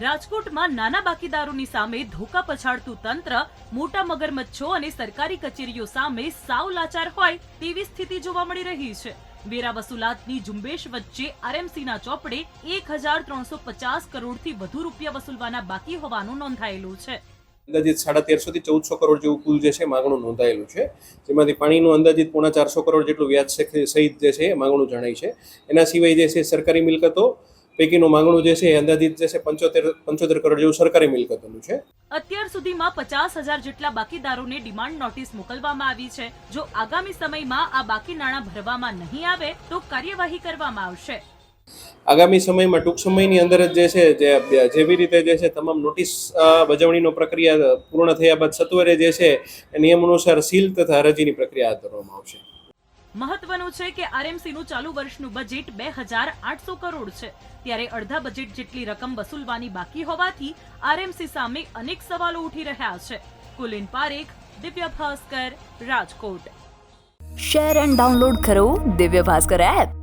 રાજકોટમાં નાના બાકીદારોની સામે ધોકા પછાડતું તંત્ર, મોટા મગરમચ્છો અને સરકારી કચેરીઓ સામે સાવ લાચાર હોય તેવી સ્થિતિ જોવા મળી રહી છે. વેરા વસૂલાતની ઝુંબેશ વચ્ચે આરએમસીના ચોપડે એક હજાર ત્રણસો પચાસ કરોડથી વધુ રૂપિયા વસૂલવાના બાકી હોવાનું નોંધાયેલું છે. અંદાજિત સાડા તેરસો થી ચૌદસો કરોડ જેવું કુલ જે છે માગણું નોંધાયેલું છે. જેમાંથી પાણીનું અંદાજિત પોણા ચારસો કરોડ જેટલું વ્યાજ સહિત જે છે એ માગણું જણાય છે. એના સિવાય જે છે સરકારી મિલકતો પૈકીનું માંગણું જે છે એ અંદાજિત જે છે પંચોતેર પંચોતેર કરોડ જેવું સરકારી મિલકતોનું છે. અત્યાર સુધીમાં પચાસ હજાર જેટલા બાકીદારોને ડિમાન્ડ નોટિસ મોકલવામાં આવી છે. જો આગામી સમયમાં આ બાકી નાણાં ભરવામાં નહીં આવે તો કાર્યવાહી કરવામાં આવશે. આગામી સમયમાં ટૂંક સમયની અંદર જ જે છે જે જેવી રીતે જે છે તમામ નોટિસ બજવણીનો પ્રક્રિયા પૂર્ણ થયા બાદ સત્વરે જે છે નિયમ અનુસાર સીલ તથા અરજીની પ્રક્રિયા હાથ ધરવામાં આવશે. મહત્વનું છે કે આરએમસીનું ચાલુ વર્ષનું બજેટ બે હજાર આઠસો કરોડ છે. ત્યારે અડધા બજેટ જેટલી રકમ વસૂલવાની બાકી હોવાથી આરએમસી સામે અનેક સવાલો ઉઠી રહ્યા છે. Kulin Parekh, Divya Bhaskar, Rajkot. Share and download કરો દિવ્ય ભાસ્કર એપ